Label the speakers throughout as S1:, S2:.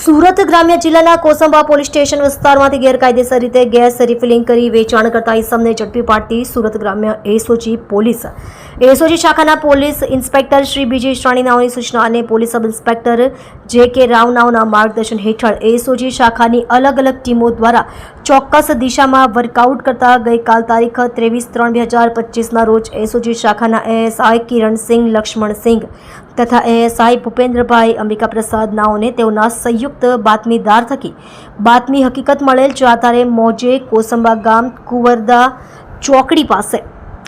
S1: સુરત ગ્રામ્ય જિલ્લાના Kosamba police station વિસ્તારમાંથી ગેરકાયદેસર રીતે ગેસ રિફિલિંગ કરી વેચાણ કરતા ઇસમને ઝડપી પાડતી સુરત ગ્રામ્ય એસઓજી પોલીસ. એસઓજી શાખાના પોલીસ ઇન્સ્પેક્ટર શ્રી બીજી શ્રેણીનાઓની સૂચના અને પોલીસ સબ ઇન્સ્પેક્ટર જે કે રાવનાઓના માર્ગદર્શન હેઠળ એસઓજી શાખાની અલગ અલગ ટીમો દ્વારા ચોક્કસ દિશામાં વર્કઆઉટ કરતા ગઈકાલ તારીખ ત્રેવીસ ત્રણ બે હજાર પચીસના રોજ એસઓજી શાખાના એએસઆઈ કિરણસિંહ લક્ષ્મણસિંહ તથા એએસઆઈ ભૂપેન્દ્રભાઈ અંબિકા પ્રસાદ નાઓને તેઓના સંયુક્ત બાતમીદાર થકી બાતમી હકીકત મળેલ જે આધારે મોજે કોસંબા ગામ કુંવરદા ચોકડી પાસે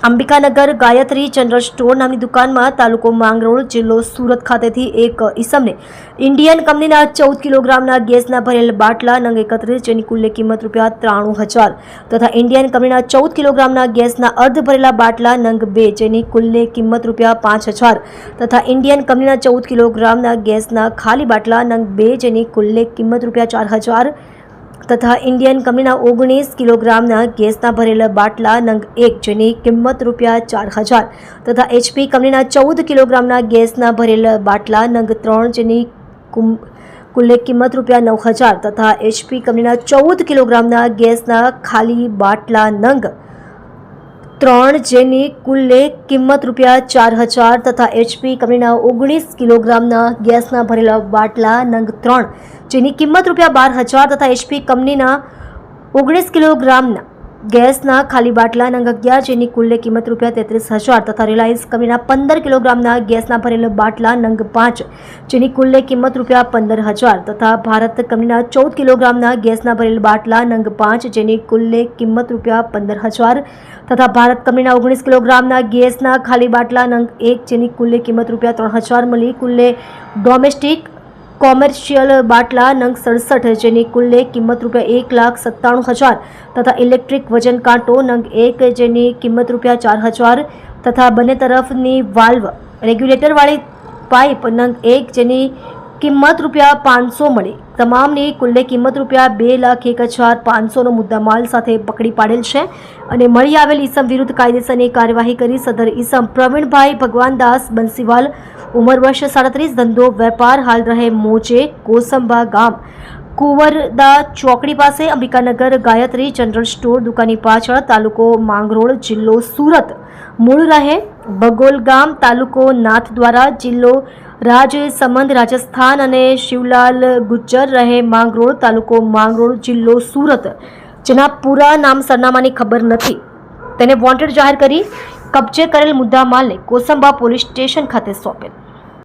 S1: અંબિકાનગર ગાયત્રી જનરલ સ્ટોર નામની દુકાનમાં તાલુકો માંગરોળ જિલ્લો સુરત ખાતેથી એક ઈસમને ઇન્ડિયન કંપનીના ચૌદ કિલોગ્રામના ગેસના ભરેલ બાટલા નંગ એકત્રીસ જેની કુલ્લે કિંમત રૂપિયા ત્રાણું હજાર તથા ઇન્ડિયન કંપનીના ચૌદ કિલોગ્રામના ગેસના અર્ધ ભરેલા બાટલા નંગ બે જેની કુલ્લે કિંમત રૂપિયા પાંચ હજાર તથા ઇન્ડિયન કંપનીના ચૌદ કિલોગ્રામના ગેસના ખાલી બાટલા નંગ બે જેની કુલ્લે કિંમત રૂપિયા ચાર હજાર તથા ઇન્ડિયન કંપનીના ઓગણીસ કિલોગ્રામના ગેસના ભરેલા બાટલા નંગ એક જેની કિંમત રૂપિયા ચાર હજાર તથા એચપી કંપનીના ચૌદ કિલોગ્રામના ગેસના ભરેલા બાટલા નંગ ત્રણ જેની કુલ્લે કિંમત રૂપિયા નવ હજાર તથા એચપી કંપનીના ચૌદ કિલોગ્રામના ગેસના ખાલી બાટલા નંગ ત્રણ જેની કુલ્લે કિંમત રૂપિયા ચાર હજાર તથા એચપી કંપનીના ઓગણીસ કિલોગ્રામના ગેસના ભરેલા બાટલા નંગ ત્રણ, જેની કિંમત રૂપિયા બાર હજાર તથા એચપી કંપનીના ઓગણીસ કિલોગ્રામના ગેસના ખાલી બાટલા નંગ અગિયાર જેની કુલ્લે કિંમત રૂપિયા તેત્રીસ હજાર તથા રિલાયન્સ કંપનીના પંદર કિલોગ્રામના ગેસના ભરેલા બાટલા નંગ પાંચ, જેની કુલ્લે કિંમત રૂપિયા પંદર હજાર તથા ભારત કંપનીના ચૌદ કિલોગ્રામના ગેસના ભરેલ બાટલા નંગ પાંચ, જેની કુલ્લે કિંમત રૂપિયા પંદર હજાર તથા ભારત કંપનીના ઓગણીસ કિલોગ્રામના ગેસના ખાલી બાટલા નંગ એક, જેની કુલ્લે કિંમત રૂપિયા ત્રણ હજાર મળી. કુલ્લે ડોમેસ્ટિક કોમર્શિયલ બાટલા નંગ સડસઠ જેની કુલ્લે કિંમત રૂપિયા એક લાખ સત્તાણું હજાર તથા ઇલેક્ટ્રિક વજન કાંટો નંગ એક જેની કિંમત રૂપિયા ચાર હજાર તથા બંને તરફની વાલ્વ રેગ્યુલેટરવાળી પાઇપ નંગ એક જેની કિંમત રૂપિયા પાંચસો મળી. તમામની કુલ્લે કિંમત રૂપિયા બે લાખ એક હજાર પાંચસોનો મુદ્દામાલ સાથે પકડી પાડેલ છે અને મળી આવેલ ઈસમ વિરુદ્ધ કાયદેસરની કાર્યવાહી કરી સદર ઈસમ પ્રવીણભાઈ ભગવાનદાસ બંસીવાલ, ઉંમર વર્ષ સાડત્રીસ, ધંધો વેપાર, હાલ રહે મોજે કોસંબા ગામ. કુંવરદા ચોકડી પાસે અંબિકાનગર ગાયત્રી જનરલ સ્ટોર દુકાનની પાછળ તાલુકો માંગરોળ જિલ્લો સુરત. મૂળ રહે બગોલ ગામ તાલુકો નાથ દ્વારા જિલ્લો રાજ સંબંધ, રાજસ્થાન અને શિવલાલ ગુજ્જર રહે માંગરોળ તાલુકો માંગરોળ જિલ્લો સુરત, જેના પૂરા નામ સરનામાની ખબર નથી. તેને વોન્ટેડ જાહેર કરી કબજે કરેલ મુદ્દા માલને કોસંબા પોલીસ સ્ટેશન ખાતે સોંપેલ.